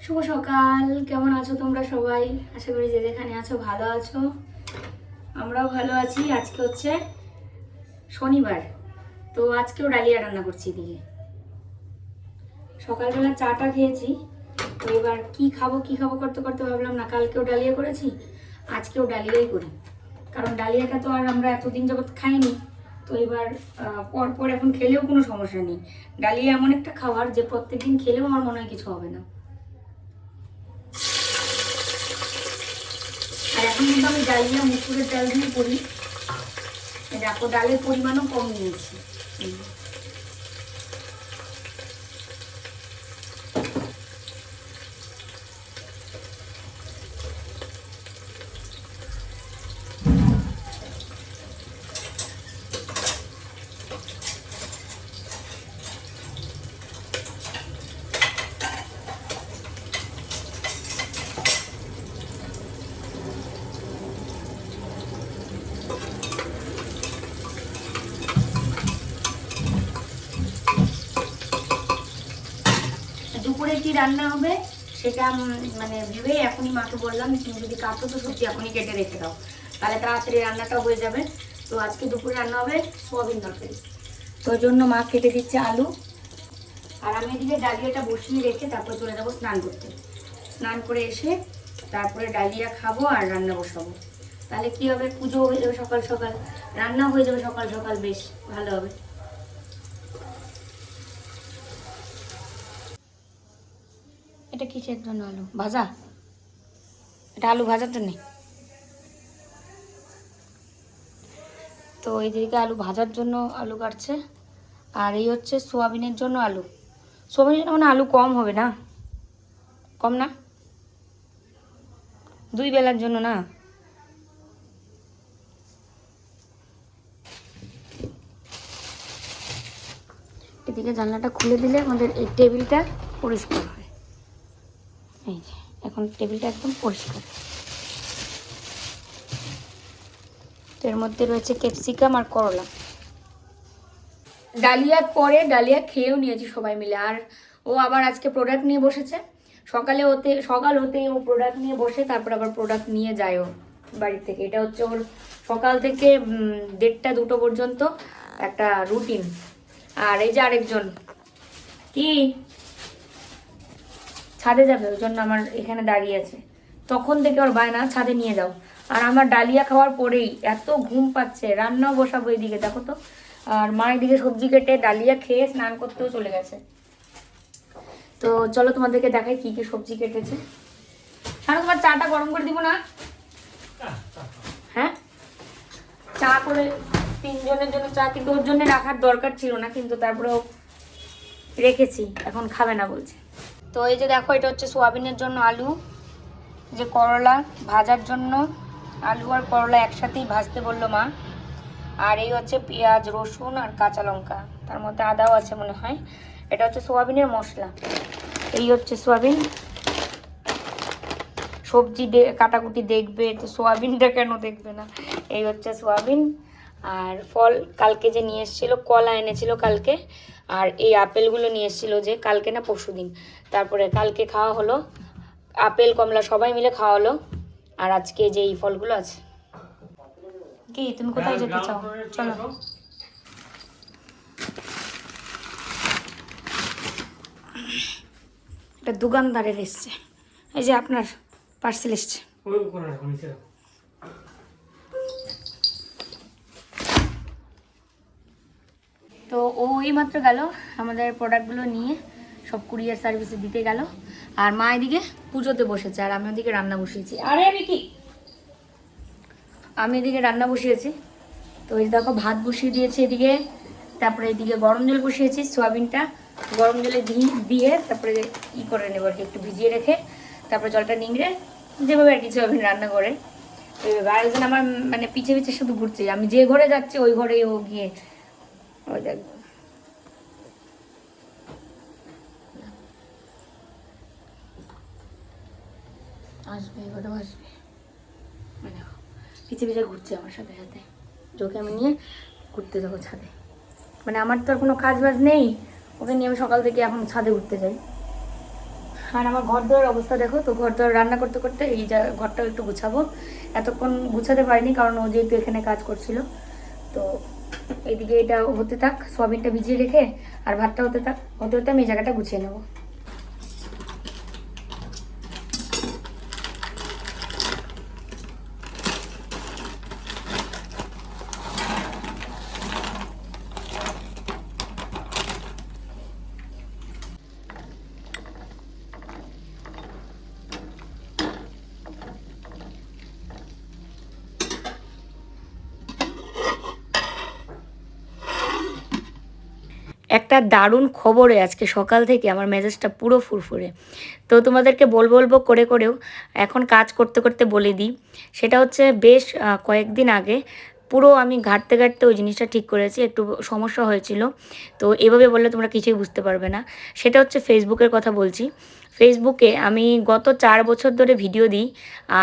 শুভ সকাল। কেমন আছো তোমরা সবাই? আশা করি যে যেখানে আছো ভালো আছো। আমরাও ভালো আছি। আজকে হচ্ছে শনিবার। তো আজকেও ডালিয়া রান্না করছি এদিকে। সকালবেলা চাটা খেয়েছি। তো এবার কি খাব কি খাব করতে করতে ভাবলাম না কালকেও ডালিয়া করেছি আজকেও ডালিয়াই করি। কারণ ডালিয়াটা তো আর আমরা এতদিন যাবৎ খাইনি। তো এবার আহ, পর পর এখন খেলেও কোনো সমস্যা নেই। ডালিয়া এমন একটা খাবার যে প্রত্যেকদিন খেলেও আমার মনে হয় কিছু হবে না আর এখন কিন্তু আমি ডালিয়া মুসুরের ডাল দিয়ে করি। দেখো ডালের পরিমাণও কম নিয়েছি। দুপুরে কি রান্না হবে সেটা মানে ভেবে এখনই মাকে বললাম তুমি যদি কাটো তো সবজি এখনই কেটে রেখে দাও। তাহলে তাড়াতাড়ি রান্নাটাও হয়ে যাবে। তো আজকে দুপুরে রান্না হবে সোয়াবিন তরকারি। তো জন্য মা কেটে দিচ্ছে আলু। আর আমি এদিকে ডালিয়াটা বসিয়ে রেখে তারপর চলে যাব স্নান করতে। স্নান করে এসে তারপরে ডালিয়া খাব আর রান্না বসাবো। তাহলে কি হবে? পুজো হয়ে যাবে সকাল সকাল। রান্না হয়ে যাবে সকাল সকাল, বেশ ভালো হবে। এটা কিসের জন্য আলু? ভাজা? এটা আলু ভাজার জন্যে। তো এইদিকে আলু ভাজার জন্য আলু কাটছে। আর এই হচ্ছে সোয়াবিনের জন্য আলু। সোয়াবিনের জন্য মানে আলু কম হবে না? কম না? দুই বেলার জন্য না? এদিকে জানলাটা খুলে দিলে আমাদের এই টেবিলটা পরিষ্কার হয়। এই যে, এখন টেবিলটা একদম পরিষ্কার। তো এর মধ্যে রয়েছে ক্যাপসিকাম আর করলা। ডালিয়া করে ডালিয়া খেয়েও নিয়েছি সবাই মিলে। আর ও আবার আজকে প্রোডাক্ট নিয়ে বসেছে। সকালে হতে সকাল হতেই ও প্রোডাক্ট নিয়ে বসে, তারপর আবার প্রোডাক্ট নিয়ে যায় ও বাড়ি থেকে। এটা হচ্ছে ওর সকাল থেকে দেড়টা দুটো পর্যন্ত একটা রুটিন আর এই যে আরেকজন। কি? ছাদে যাবে, ওই জন্য আমার এখানে দাঁড়িয়ে আছে। তখন থেকে ওর বায়না, ছাদে নিয়ে যাও। আর আমার ডালিয়া খাওয়ার পরেই এত ঘুম পাচ্ছে, রান্নাও বসাবো এদিকে, দেখো তো। আর মা এদিকে সবজি কেটে ডালিয়া খেয়ে স্নান করতেও চলে গেছে। তো চলো তোমাদেরকে দেখাই কি কি সবজি কেটেছে। শানু, তোমার চাটা গরম করে দিব না? হ্যাঁ? চা করে তিনজনের জন্য চা, কিন্তু ওর জন্য রাখার দরকার ছিল না, কিন্তু তারপরেও রেখেছি, এখন খাবে না বলছে। তো এই যে দেখো, এটা হচ্ছে সোয়াবিনের জন্য আলু যে করলা ভাজার জন্য আলু আর করলা একসাথেই ভাজতে বলল মা। আর এই হচ্ছে পেঁয়াজ, রসুন আর কাঁচা লঙ্কা, তার মধ্যে আদাও আছে মনে হয়। এটা হচ্ছে সোয়াবিনের মশলা, এই হচ্ছে সোয়াবিন। সবজি কাটাকুটি দেখবে, তো সোয়াবিনটা কেন দেখবে না? এই হচ্ছে সোয়াবিন। আর ফল কালকে যে নিয়ে এসেছিল, কলা এনেছিল কালকে, আর এই আপেলগুলো নিয়ে এসেছিল যে কালকে না পরশু দিন তারপরে কালকে খাওয়া হলো। আপেল, কমলা সবাই মিলে খাওয়া হলো। আর আজকে যে এই ফলগুলো আছে। কি, তুমি কোথায় যেতে চাও? চলো। এটা দোকানদারের এসছে। এই যে আপনার পার্সেল এসছে। তো ও এইমাত্র গেল আমাদের প্রোডাক্টগুলো নিয়ে। সব কুরিয়ার সার্ভিসে দিতে গেল। আর মা এদিকে পুজোতে বসেছে, আর আমি ওদিকে রান্না বসিয়েছি। আরে আমি কি আমি এদিকে রান্না বসিয়েছি। তো এই দেখো, ভাত বসিয়ে দিয়েছি এদিকে, তারপরে এদিকে গরম জল বসিয়েছি, সোয়াবিনটা। গরম জলে দিয়ে তারপরে ই করে নেব আর কি, একটু ভিজিয়ে রেখে, তারপরে জলটা নিংড়ে, যেভাবে আর কি সোয়াবিন রান্না করে। আরেকজন আমার মানে পিছে পিছে শুধু ঘুরছে। আমি যে ঘরে যাচ্ছি, ওই ঘরেই ও গিয়ে ওই দেখ আসবে এবারেও আসবে দেখো, পিছে পিছে ঘুরছে আমার সাথে সাথে। ওকে আমি নিয়ে ঘুরতে যাব ছাদে। মানে আমার তো আর কোনো কাজ বাজ নেই। ওকে নিয়ে আমি সকাল থেকে এখন ছাদে উঠতে যাই। আর আমার ঘর দোয়ার অবস্থা দেখো, তো ঘর দোয়ার রান্না করতে করতে এই যা ঘরটাও একটু গুছাবো। এতক্ষণ গুছাতে পারিনি, কারণ ও যেহেতু এখানে কাজ করছিল। তো এদিকে এটা হতে থাক, সয়াবিনটা ভিজিয়ে রেখে আর ভাতটা হতে থাক, হতে হতে আমি এই জায়গাটা গুছিয়ে নেব একটা দারুণ খবরে আজকে সকাল থেকে আমার মেজাজটা পুরো ফুরফুরে। তো তোমাদেরকে বলব বলব করে করেও, এখন কাজ করতে করতে বলে দিই। সেটা হচ্ছে বেশ কয়েকদিন আগে পুরো আমি ঘাটতে ঘাটতে ওই জিনিসটা ঠিক করেছি, একটু সমস্যা হয়েছিল। তো এভাবে বললে তোমরা কিছুই বুঝতে পারবে না। সেটা হচ্ছে ফেসবুকের কথা বলছি। ফেসবুকে আমি গত চার বছর ধরে ভিডিও দিই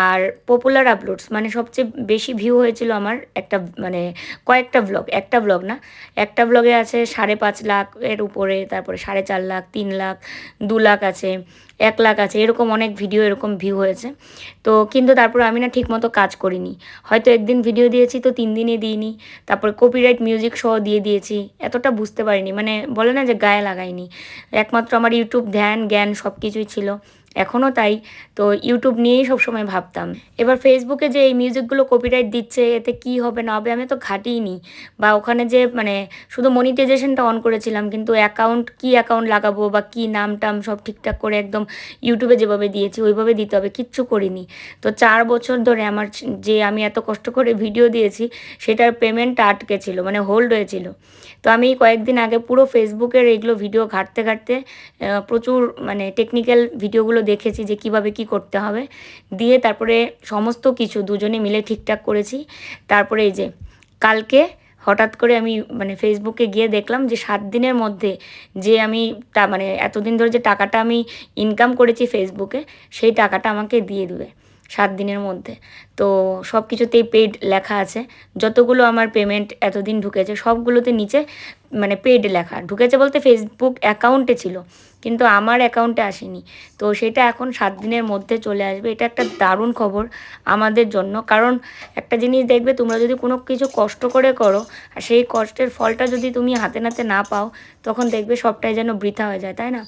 আর পপুলার আপলোডস মানে সবচেয়ে বেশি ভিউ হয়েছিল আমার একটা মানে কয়েকটা ব্লগ একটা ব্লগ না, একটা ব্লগে আছে সাড়ে পাঁচ লাখ এর উপরে, তারপরে সাড়ে চার লাখ, তিন লাখ, দু লাখ আছে। এক লাখ আছে। এরকম অনেক ভিডিও এরকম ভিউ হয়েছে। তো কিন্তু তারপর আমি না ঠিকমতো কাজ করিনি। হয়তো একদিন ভিডিও দিয়েছি, তো তিন দিনে দিইনি। তারপরে কপিরাইট মিউজিক সহ দিয়ে দিয়েছি। এতটা বুঝতে পারিনি। মানে বলে না যে গায়ে লাগাইনি। একমাত্র আমার ইউটিউব ধ্যান, জ্ঞান সব কিছুই ছিল। এখনও তাই। তো ইউটিউব নিয়েই সবসময় ভাবতাম। এবার ফেসবুকে যে এই মিউজিকগুলো কপিরাইট দিচ্ছে, এতে কি হবে না হবে আমি তো ঘাটিনি বা ওখানে যে মানে শুধু মনিটাইজেশনটা অন করেছিলাম, কিন্তু অ্যাকাউন্ট কি অ্যাকাউন্ট লাগাবো বা কি নাম টাম সব ঠিকঠাক করে একদম ইউটিউবে যেভাবে দিয়েছি, ওইভাবে দিতে হবে, কিচ্ছু করিনি। তো চার বছর ধরে আমার যে আমি এত কষ্ট করে ভিডিও দিয়েছি, সেটার পেমেন্টটা আটকে ছিল মানে হোল্ড হয়েছিল তো আমি কয়েকদিন আগে পুরো ফেসবুকের এগুলো ভিডিও ঘাটতে ঘাটতে প্রচুর মানে টেকনিক্যাল ভিডিওগুলো দেখেছি যে কীভাবে কি করতে হবে। দিয়ে তারপরে সমস্ত কিছু দুজনে মিলে ঠিকঠাক করেছি। তারপরে এই যে কালকে হঠাৎ করে আমি মানে ফেসবুকে গিয়ে দেখলাম যে সাত দিনের মধ্যে যে আমি তা মানে এতদিন ধরে যে টাকাটা আমি ইনকাম করেছি ফেসবুকে সেই টাকাটা আমাকে দিয়ে দেবে। সাত দিনের মধ্যে। তো সব কিছুতেই পেড লেখা আছে। যতগুলো আমার পেমেন্ট এতদিন ঢুকেছে, সবগুলোতে নিচে মানে পেড লেখা। ঢুকেছে বলতে ফেসবুক অ্যাকাউন্টে ছিল, কিন্তু আমার অ্যাকাউন্টে আসেনি। তো সেটা এখন সাত দিনের মধ্যে চলে আসবে। এটা একটা দারুণ খবর আমাদের জন্য। কারণ একটা জিনিস দেখবে, তোমরা যদি কোনো কিছু কষ্ট করে করো, আর সেই কষ্টের ফলটা যদি তুমি হাতে নাতে না পাও, তখন দেখবে সবটাই যেন বৃথা হয়ে যায়, তাই না?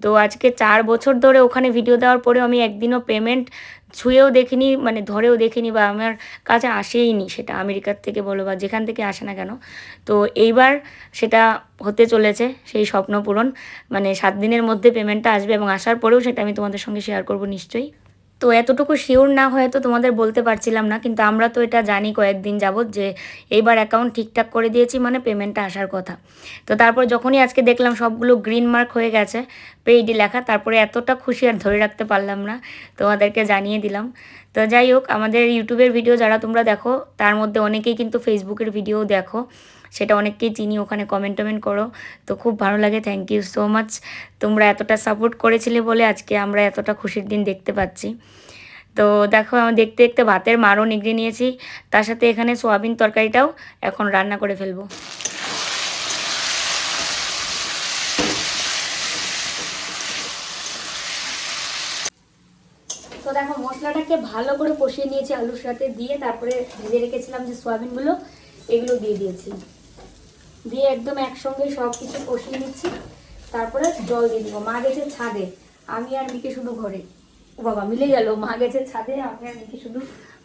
তো আজকে চার বছর ধরে ওখানে ভিডিও দেওয়ার পরেও আমি একদিনও পেমেন্ট ছুঁয়েও দেখিনি মানে ধরেও দেখিনি বা আমার কাছে আসেইনি সেটা আমেরিকার থেকে বলো বা যেখান থেকে আসে না কেন। তো এইবার সেটা হতে চলেছে সেই স্বপ্ন পূরণ। মানে সাত দিনের মধ্যে পেমেন্টটা আসবে এবং আসার পরেও সেটা আমি তোমাদের সঙ্গে শেয়ার করব নিশ্চয়ই। তো এতটুকু শিওর না হয়ে তো তোমাদের বলতে পারছিলাম না, কিন্তু আমরা তো এটা জানি কয়েকদিন যাবৎ যে এইবার অ্যাকাউন্ট ঠিকঠাক করে দিয়েছি মানে পেমেন্টটা আসার কথা। তো তারপর যখনই আজকে দেখলাম সবগুলো গ্রিন মার্ক হয়ে গেছে পেইডি লেখা, তারপরে এতটা খুশি আর ধরে রাখতে পারলাম না, তোমাদেরকে জানিয়ে দিলাম। তো যাই হোক, আমাদের ইউটিউবের ভিডিও যারা তোমরা দেখো, তার মধ্যে অনেকেই কিন্তু ফেসবুকের ভিডিও দেখো। সেটা অনেককেই চিনি, ওখানে কমেন্ট টমেন্ট করো। তো খুব ভালো লাগে থ্যাংক ইউ সো মাচ তোমরা এতটা সাপোর্ট করেছিলে বলে আজকে আমরা এতটা খুশির দিন দেখতে পাচ্ছি। তো দেখো, আমি দেখতে দেখতে ভাতের মারও নিগড়ে নিয়েছি। তার সাথে এখানে সোয়াবিন তরকারিটাও এখন রান্না করে ফেলব। তো দেখো, মশলাটাকে ভালো করে কষিয়ে নিয়েছি আলুর সাথে দিয়ে তারপরে ভেজে রেখেছিলাম যে সোয়াবিনগুলো, এগুলো দিয়ে দিয়েছি। দিয়ে একদম একসঙ্গে সব কিছু কষিয়ে নিচ্ছি। তারপরে জল দিয়ে দিব। মা গেছে ছাদে। আমি আর মিকে শুধু ঘরে। ও বাবা, মিলে গেল। মা গেছে ছাদে, আমি আর মিকি শুধু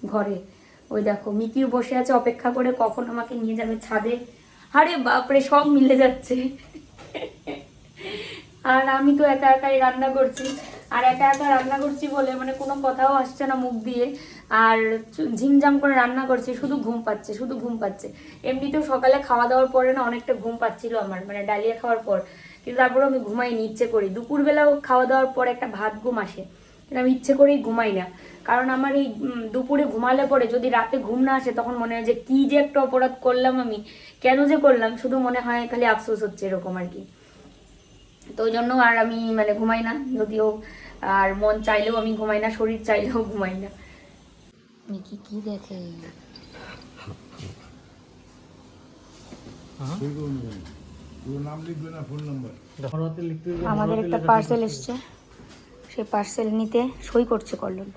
ঘরে। ওই দেখো, মিকিও বসে আছে অপেক্ষা করে কখন আমাকে নিয়ে যাবে ছাদে। আরে বাপরে, সব মিলে যাচ্ছে। আর আমি তো একা একাই রান্না করছি। আর একা একা রান্না করছি বলে মানে কোনো কথাও আসছে না মুখ দিয়ে। আর ঝিমঝাম করে রান্না করছি, শুধু ঘুম পাচ্ছে, শুধু ঘুম পাচ্ছে। এমনিতেও সকালে খাওয়া দাওয়ার পরে না অনেকটা ঘুম পাচ্ছিল আমার মানে ডালিয়া খাওয়ার পর। কিন্তু তারপরে আমি ঘুমাইনি, ইচ্ছে করি। দুপুরবেলাও খাওয়া দাওয়ার পর একটা ভাত ঘুম আসে। কিন্তু আমি ইচ্ছে করেই ঘুমাই না। কারণ আমার এই দুপুরে ঘুমালে পরে যদি রাতে ঘুম না আসে তখন মনে হয় যে কি যে একটা অপরাধ করলাম আমি, কেন যে করলাম, শুধু মনে হয় খালি আফসোস হচ্ছে এরকম আর কি। তো ওই জন্য আর আমি মানে ঘুমাই না। যদিও আর মন চাইলেও আমি ঘুমাই না শরীর চাইলেও ঘুমাই না। মিকি কি দেখে? নাম্বার আমাদের একটা পার্সেল এসছে। সে পার্সেল নিতে সই করছে কল্লোল।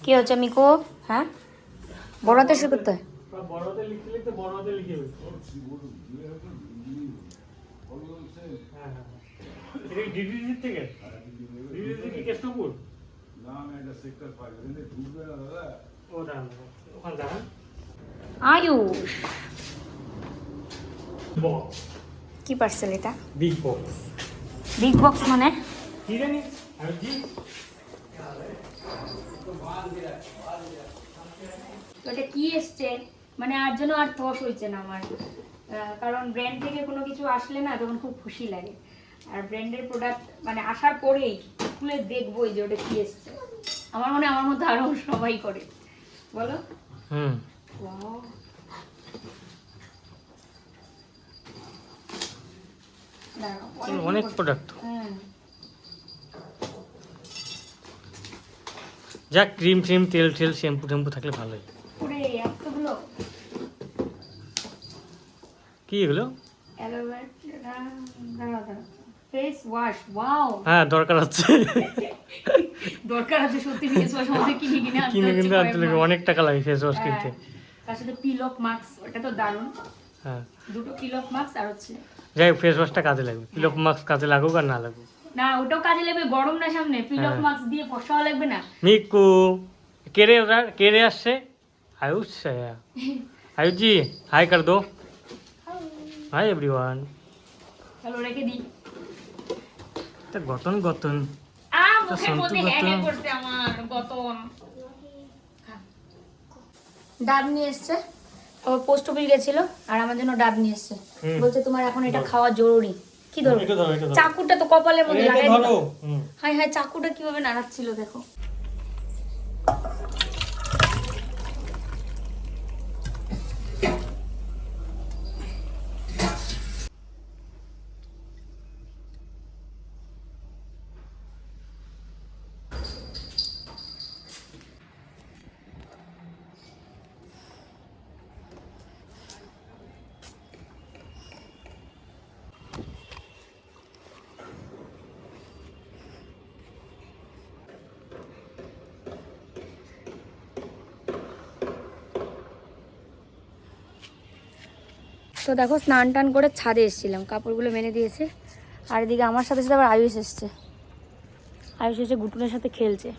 কি হচ্ছে মিকো? হ্যাঁ? বড়াতে সই করতে হয় বড়তে লিখতে লিখতে বড়তে লিখে হ্যাঁ হ্যাঁ এটা ডিডিসি থেকে? ডিডিসি কি কেষ্টপুর? না না এটা সেক্টর ফাইভ এখানে ঢুকবে না দাদা। ও দাঁড়ান ওখানে দাঁড়ান। আয়ুষ। বক্স কি পার্সেল এটা? বিগ বক্স বিগ বক্স মানে? কি জানি? কি? ওটা কি এসছে? মানে আর জন্য আর তস হয়েছে না আমার। কারণ ব্র্যান্ড থেকে কোনো কিছু আসলে না তখন খুব খুশি লাগে। আর ব্র্যান্ডের প্রোডাক্ট মানে আসার পরেই খুলে দেখবোই যে ওটা কি এসছে। আমার মনে আমার মধ্যে আরও সবাই করে। বলো? হুম। অনেক প্রোডাক্ট যা ক্রিম ট্রিম তেল টেল শ্যাম্পু ট্যাম্পু থাকলে ভালোই ওরে এতগুলো কি এগুলো ফেস ওয়াশ ওয়াও হ্যাঁ দরকার হচ্ছে দরকার আছে সত্যি ফেস ওয়াশ আমাদের কিনে কিনে আনতে কিনে হচ্ছে কিন্তু আনতে লাগে অনেক টাকা লাগে ফেস ওয়াশ হ্যাঁ, কিনতে। তার সাথে পিল মাস্ক ওটা তো দারুণ। হ্যাঁ। দুটো পিল মাস্ক আর হচ্ছে যাই হোক ফেস ওয়াশটা কাজে লাগবে। মাস্ক কাজে লাগুক আর না লাগুক। না ওটাও কাজে লাগবে গরম না সামনে। পিল অফ হ্যাঁ। মাস্ক দিয়ে ফসাও লাগবে না। মিকু কেড়ে ওরা কেড়ে আসছে? আয়ুষ আয়ুষ জি হাই কর দো হাই এভরিওয়ান চলো রেখে দিই। তা গতন গতন। আ তা মুখের সন্তু মধ্যে হ্যাঁ হ্যাঁ আমার গতন। ডাব নিয়ে এসছে। ও পোস্ট অফিস গেছিল আর আমার জন্য ডাব নিয়ে এসছে। বলছে তোমার এখন এটা খাওয়া জরুরি। কি ধরো। চাকুটা তো কপালের মধ্যে লাগাই। হাই হাই চাকুটা কীভাবে নাড়াচ্ছিল দেখো। তো দেখো স্নান টান করে ছাদে এসেছিলাম, কাপড়গুলো মেনে দিয়েছে। আর এদিকে আমার সাথে সাথে আবার আয়ুষ এসছে। আয়ুষ এসে গুটুনের সাথে খেলছে।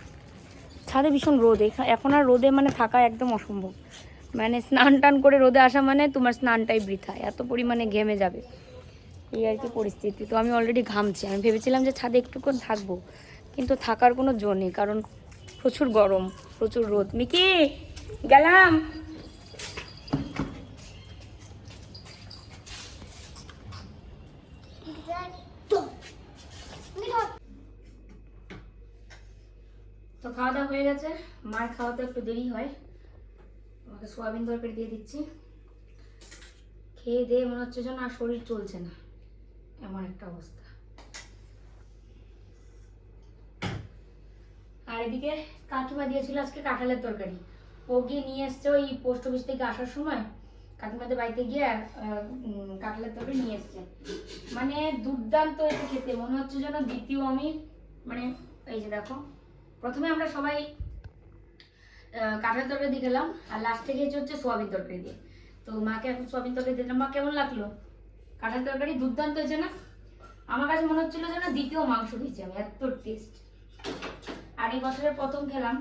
ছাদে ভীষণ রোদ, এখা- এখন আর রোদে মানে থাকা একদম অসম্ভব। মানে স্নান টান করে রোদে আসা মানে তোমার স্নানটাই বৃথা, এত পরিমাণে ঘেমে যাবে। এই আর কি পরিস্থিতি। তো আমি অলরেডি ঘামছি। আমি ভেবেছিলাম যে ছাদে একটুক্ষণ থাকব, কিন্তু থাকার কোনো জো নেই, কারণ প্রচুর গরম, প্রচুর রোদ। মিকি, গেলাম তো খাওয়া দাওয়া হয়ে গেছে। মার খাওয়া তো একটু দেরি হয়। আমাকে সোয়াবিন তরকারি দিয়ে দিচ্ছি। খেয়ে দিয়ে মনে হচ্ছে যেন আর শরীর চলছে না। এমন একটা অবস্থা। আর এদিকে কাকিমা দিয়েছিল আজকে কাঁঠালের তরকারি। ও গিয়ে নিয়ে এসছে ওই পোস্ট অফিস থেকে আসার সময়। কাকিমাদের বাড়িতে গিয়ে কাঁঠালের তরকারি নিয়ে এসছে। মানে দুর্দান্ত এটা খেতে। মনে হচ্ছে যেন দ্বিতীয় আমি মানে এই যে দেখো। প্রথমে আমরা সবাই কাঁঠাল তরকারি দিয়ে খেলাম আর লাস্টে খেয়েছি হচ্ছে সোয়াবিন তরকারি দিয়ে। তো মাকে এখন সোয়াবিন তরকারি দিলাম। মা কেমন লাগল? কাঁঠাল তরকারি দুর্দান্ত হয়েছে না? আমার কাছে মনে হচ্ছিল যেন দ্বিতীয় মাংস খেয়েছি আমি এত টেস্ট আর এই বছরের প্রথম খেলাম।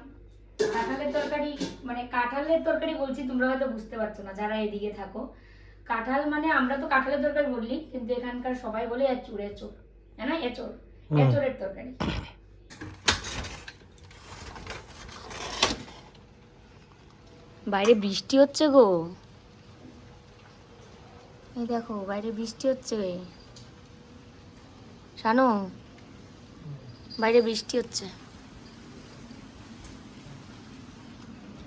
কাঁঠালের তরকারি মানে কাঁঠালের তরকারি বলছি তোমরা হয়তো বুঝতে পারছ না যারা এদিকে থাকো। কাঁঠাল মানে আমরা তো কাঁঠালের তরকারি বললি কিন্তু এখানকার সবাই বলে এচুর এচুর হ্যাঁ না এচোর। এচোরের তরকারি। বাইরে বৃষ্টি হচ্ছে গো। এই দেখো, বাইরে বৃষ্টি হচ্ছে। শানু, বাইরে বৃষ্টি হচ্ছে।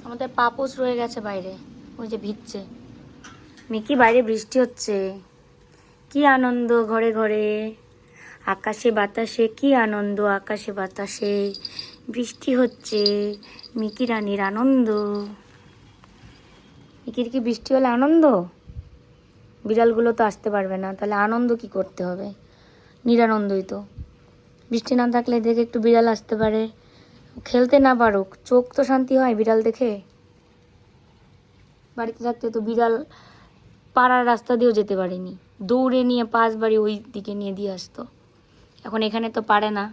আমাদের পাপোশ রয়ে গেছে বাইরে, ওই যে ভিজছে। মিকি, বাইরে বৃষ্টি হচ্ছে। কি আনন্দ ঘরে ঘরে। আকাশে বাতাসে, কি আনন্দ আকাশে বাতাসে। বৃষ্টি হচ্ছে, মিকি রানীর আনন্দ। মিকির কি বৃষ্টি হলে আনন্দ? বিড়ালগুলো তো আসতে পারবে না, তাহলে আনন্দ কি করতে হবে? নিরানন্দই তো। বৃষ্টি না থাকলে দেখে একটু বিড়াল আসতে পারে। খেলতে না পারুক, চোখ তো শান্তি হয় বিড়াল দেখে? বাড়িতে থাকতে তো বিড়াল পাড়ার রাস্তা দিয়েও যেতে পারেনি। দৌড়ে নিয়ে পাশ বাড়ি ওই দিকে নিয়ে দিয়ে আসতো। এখন এখানে তো পারে না।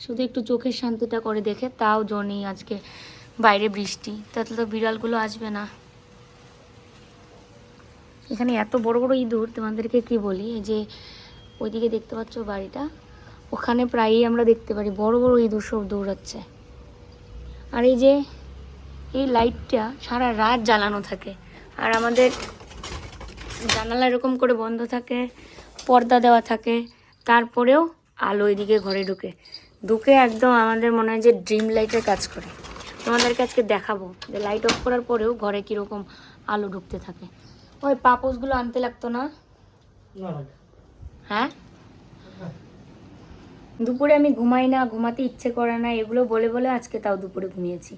শুধু একটু চোখের শান্তিটা করে দেখে, তাও জনি আজকে বাইরে বৃষ্টি। তাতে তো বিড়ালগুলো আসবে না। এখানে এত বড় বড় ইঁদুর, তোমাদেরকে কি বলি? এই যে ওইদিকে দেখতে পাচ্ছ বাড়িটা, ওখানে প্রায়ই আমরা দেখতে পারি বড় বড় ইঁদুর সব দৌড়াচ্ছে। আর এই যে এই লাইটটা সারা রাত জ্বালানো থাকে। আর আমাদের জানালা এরকম করে বন্ধ থাকে, পর্দা দেওয়া থাকে, তারপরেও আলো এদিকে ঘরে ঢুকে। ঢুকে একদম আমাদের মনে হয় যে ড্রিম লাইটের কাজ করে। তোমাদেরকে আজকে দেখাবো যে লাইট অফ করার পরেও ঘরে কীরকম আলো ঢুকতে থাকে। ওই পাপোসগুলো আনতে লাগতো না? হ্যাঁ? দুপুরে আমি ঘুমাই না ঘুমাতে ইচ্ছে করে না এগুলো বলে বলে আজকে তাও দুপুরে ঘুমিয়েছি।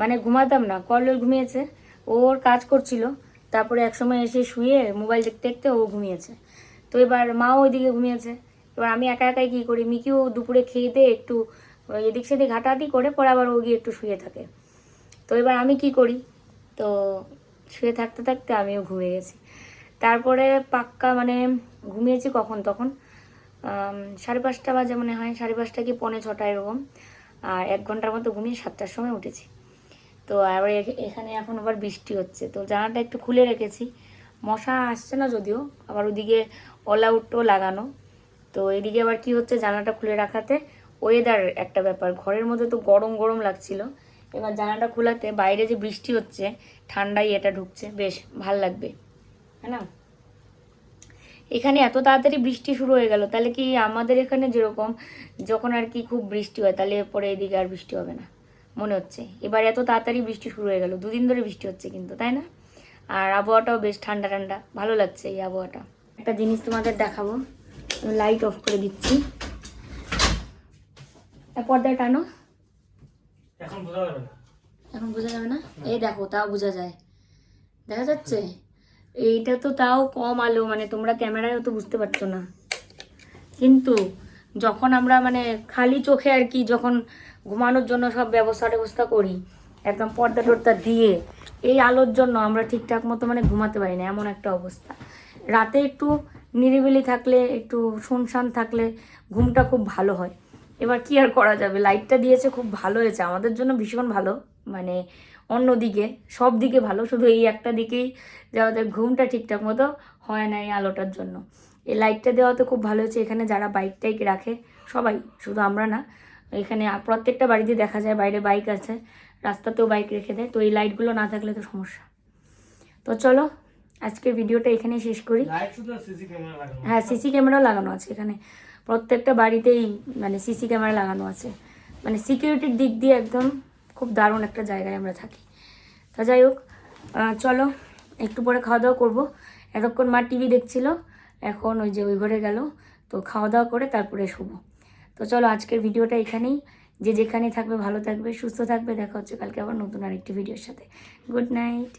মানে ঘুমাতাম না কল্লোল ঘুমিয়েছে ও ওর কাজ করছিল তারপরে একসময় এসে শুয়ে মোবাইল দেখতে দেখতে ও ঘুমিয়েছে। তো এবার মাও ওইদিকে ঘুমিয়েছে এবার আমি একা একাই কী করি? মিকিও দুপুরে খেয়ে দিয়ে একটু এদিক সেদিক হাঁটাহাঁটি করে পরে আবার ও গিয়ে একটু শুয়ে থাকে। তো এবার আমি কি করি? তো শুয়ে থাকতে থাকতে আমিও ঘুমিয়ে গেছি। তারপরে পাক্কা মানে ঘুমিয়েছি কখন তখন? সাড়ে পাঁচটা বাজে মনে হয়, সাড়ে পাঁচটা কি পৌনে ছটা এরকম। আর এক ঘণ্টার মতো ঘুমিয়ে সাতটার সময় উঠেছি। তো আবার এখ- এখানে এখন আবার বৃষ্টি হচ্ছে। তো জানালাটা একটু খুলে রেখেছি। মশা আসছে না যদিও, আবার ওদিকে অল আউটও লাগানো। তো এদিকে আবার কি হচ্ছে জানালাটা খুলে রাখাতে? ওয়েদার একটা ব্যাপার। ঘরের মধ্যে তো গরম গরম লাগছিল। এবার জানালাটা খোলাতে বাইরে যে বৃষ্টি হচ্ছে ঠান্ডাই এটা ঢুকছে। বেশ, ভালো লাগবে। হ্যাঁ না? এখানে এত তাড়াতাড়ি বৃষ্টি শুরু হয়ে গেল, তাহলে কি আমাদের এখানে যেরকম যখন আর কি খুব বৃষ্টি হয়, তাহলে পরে এদিকে আর বৃষ্টি হবে না, মনে হচ্ছে। এবার এত তাড়াতাড়ি বৃষ্টি শুরু হয়ে গেল, দুদিন ধরে বৃষ্টি হচ্ছে কিন্তু, তাই না? আর আবহাওয়াটাও বেশ ঠান্ডা ঠান্ডা, ভালো লাগছে এই আবহাওয়াটা। একটা জিনিস তোমাদের দেখাবো লাইট অফ করে দিচ্ছি। আর পর্দায় টানো। এখন বোঝা যাবে না। এখন বোঝা যাবে না? এই দেখো, তাও বোঝা যায়। দেখা যাচ্ছে? এইটা তো তাও কম আলো মানে তোমরা ক্যামেরায় তো বুঝতে পারছ না। কিন্তু যখন আমরা মানে খালি চোখে আর কি যখন ঘুমানোর জন্য সব ব্যবস্থা ট্যবস্থা করি, একদম পর্দা টর্দা দিয়ে এই আলোর জন্য আমরা ঠিকঠাক মতো মানে ঘুমাতে পারি না, এমন একটা অবস্থা। রাতে একটু নিরিবিলি থাকলে, একটু শুনশান থাকলে ঘুমটা খুব ভালো হয়। এবার কি আর করা যাবে? লাইটটা দিয়েছে খুব ভালো হয়েছে। আমাদের জন্য ভীষণ ভালো। মানে অন্য দিকে সব দিকে ভালো। শুধু এই একটা দিকেই যে আমাদের ঘুমটা ঠিকঠাক মতো হয় না এই আলোটার জন্য। এই লাইটটা দেওয়া তো খুব ভালো হয়েছে। এখানে যারা বাইক টাইক রাখে সবাই শুধু আমরা না। এখানে প্রত্যেকটা বাড়িতে দেখা যায় বাইরে বাইক আছে। রাস্তাতেও বাইক রেখে দেয়। তো এই লাইটগুলো না থাকলে তো সমস্যা। তো চলো আজকের ভিডিওটা এখানেই শেষ করি। হ্যাঁ সিসি ক্যামেরাও লাগানো আছে এখানে। প্রত্যেকটা বাড়িতেই মানে সিসি ক্যামেরা লাগানো আছে। মানে সিকিউরিটির দিক দিয়ে একদম খুব দারুণ একটা জায়গায় আমরা থাকি। তা যাই হোক চলো, একটু পরে খাওয়া দাওয়া করব। এতক্ষণ মা টিভি দেখছিল, এখন ওই যে ওই ঘরে গেল, তো খাওয়া দাওয়া করে তারপরে শুবো। তো চলো, আজকের ভিডিওটা এখানেই। যে যেখানে থাকবে, ভালো থাকবে, সুস্থ থাকবে, দেখা হচ্ছে কালকে আবার নতুন আরেকটি ভিডিওর সাথে। Good night